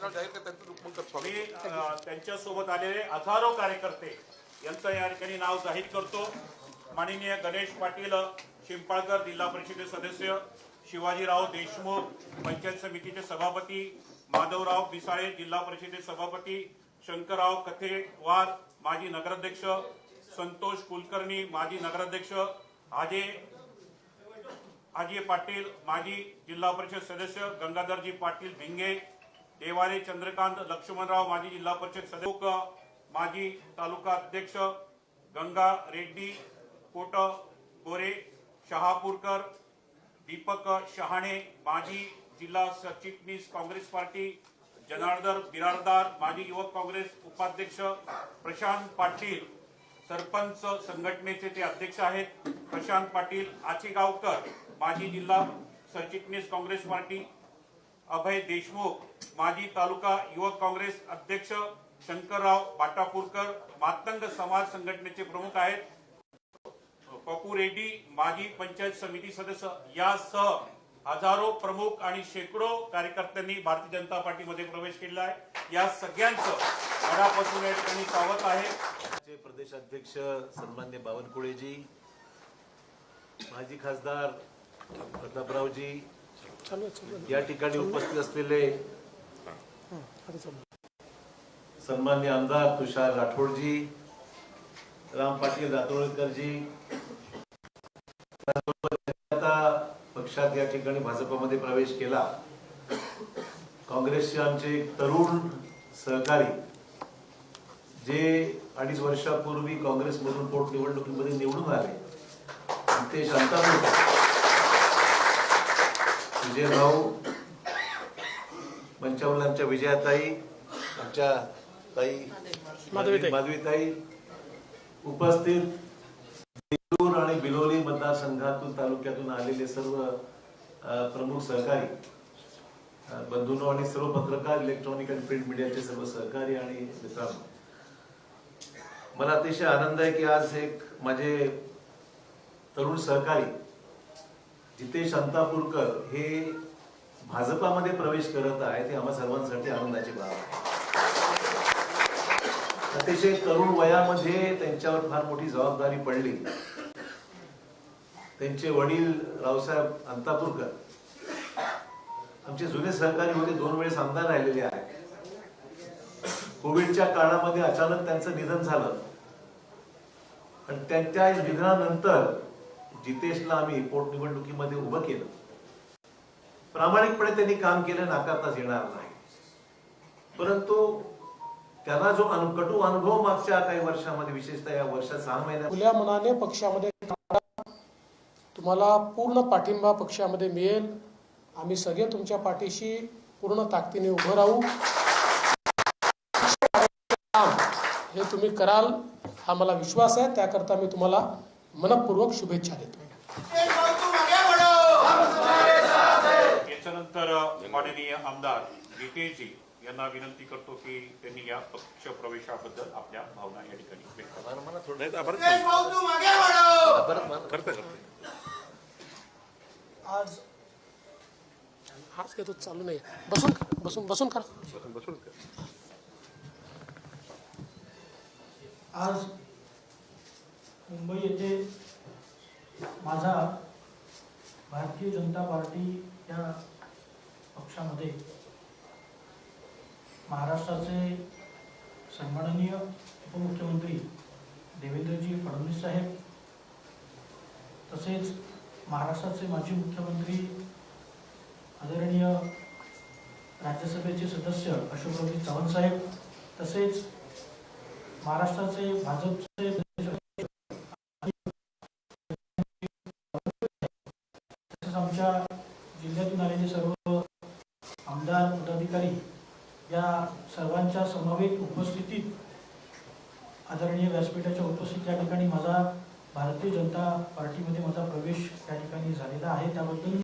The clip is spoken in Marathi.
दुष्काळ जाहीर कर त्यांचं मग करतो मी त्यांच्यासोबत आलेले हजारो कार्यकर्ते यांचं या ठिकाणी नाव जाहीर करतो. माननीय गणेश पाटील शिंपाळकर जिल्हा परिषदे सदस्य शिवाजीराव देशमुख पंचायत समितीचे सभापती माधवराव बिसाळे जिल्हा परिषदे सभापती शंकरराव कथेवार माजी नगराध्यक्ष संतोष कुलकर्णी माजी नगराध्यक्ष अजय अजय पाटील माजी जिल्हा परिषद सदस्य गंगाधरजी पाटील भिंगे देवारे चंद्रकांत लक्ष्मणराव माजी जिल्हा परिषद सदस्य माजी तालुका अध्यक्ष गंगा रेड्डी कोट गोरे शहापूरकर दीपक शहाणे माजी जिल्हा सरचिटणीस काँग्रेस पार्टी जनार्दन बिरारदार माजी युवक काँग्रेस उपाध्यक्ष प्रशांत पाटील सरपंच संघटनेचे ते अध्यक्ष आहेत. प्रशांत पाटील आचेगावकर माजी जिल्हा सरचिटणीस काँग्रेस पार्टी अभय देशमुख माजी तालुका युवक काँग्रेस अध्यक्ष शंकरराव बाटापूरकर मातंग समाज संघटनेचे प्रमुख आहेत. पप्पू रेड्डी माजी पंचायत समिती सदस्य. यासह हजारो प्रमुख आणि शेकडो कार्यकर्त्यांनी भारतीय जनता पार्टीमध्ये प्रवेश केलेला आहे. या सगळ्यांचं मनापासून या ठिकाणी स्वागत आहे. प्रदेशाध्यक्ष प्रदेश अध्यक्ष सन्मान्य बावनकुळेजी माजी खासदार प्रतापरावजी या ठिकाणी उपस्थित असलेले सन्मान्य आमदार तुषार राठोडजी राम पाटील रातोळकरजी आता पक्षात या ठिकाणी भाजपमध्ये प्रवेश केला. काँग्रेसचे आमचे तरुण सहकारी जे अडीच वर्षापूर्वी काँग्रेसमधून पोटनिवडणुकीमध्ये निवडून आले. ते शांतापूर विजय भाऊ आमच्या विजयाताई आमच्या ताई माधवीताई. उपस्थित देऊर आणि बिलोली मतदारसंघातून तालुक्यातून आलेले सर्व प्रमुख सहकारी बंधूंनो आणि सर्व पत्रकार इलेक्ट्रॉनिक आणि प्रिंट मीडियाचे सर्व सहकारी आणि मित्रांनो. मला अतिशय आनंद आहे की आज एक माझे तरुण सहकारी जितेश अंतापूरकर हे भाजपामध्ये प्रवेश करत आहेत हे आम्हा सर्वांसाठी आनंदाची बाब आहे. अतिशय तरुण वयामध्ये त्यांच्यावर फार मोठी जबाबदारी पडली. त्यांचे वडील रावसाहेब अंतापूरकर आमचे जुने सहकारी होते दोन वेळेस आमदार राहिलेले आहेत. कोविडच्या काळामध्ये अचानक त्यांचं निधन झालं. आणि त्यांच्या निधनानंतर जितेशला आम्ही पोटनिवडणुकीमध्ये उभं केलं. प्रामाणिकपणे त्यांनी काम केलं नाकारताच येणार नाही. परंतु त्यांना जो अनकटू अनुभव मागच्या काही वर्षामध्ये विशेषतः या वर्षात सहा महिन्यात खुल्या मनाने पक्षामध्ये तुम्हाला पूर्ण पाठिंबा पक्षामध्ये मिळेल. आम्ही सगळे तुमच्या पाठीशी पूर्ण ताकदीने उभं राहू. काम हे तुम्ही कराल हा मला विश्वास आहे. त्याकरता मी तुम्हाला मनपूर्वक शुभेच्छा देतो. याच्यानंतर माननीय आमदार गीतेजी यांना विनंती करतो की त्यांनी या पक्ष प्रवेशाबद्दल आपल्या भावना या ठिकाणी व्यक्त. आज हाच घेतो चालू नाही. बसून बसून बसून करा बसून कर. आज मुंबई येथे माझा भारतीय जनता पार्टी या पक्षामध्ये महाराष्ट्राचे सन्माननीय उपमुख्यमंत्री देवेंद्रजी फडणवीस साहेब तसेच महाराष्ट्राचे माजी मुख्यमंत्री आदरणीय राज्यसभेचे सदस्य अशोकरावजी चव्हाण साहेब तसेच महाराष्ट्राचे भाजपचे आमच्या जिल्ह्यातून आलेले सर्व आमदार पदाधिकारी या सर्वांच्या समवेत उपस्थितीत आदरणीय व्यासपीठाच्या उपस्थित या ठिकाणी माझा भारतीय जनता पार्टीमध्ये माझा प्रवेश त्या ठिकाणी झालेला आहे. त्याबद्दल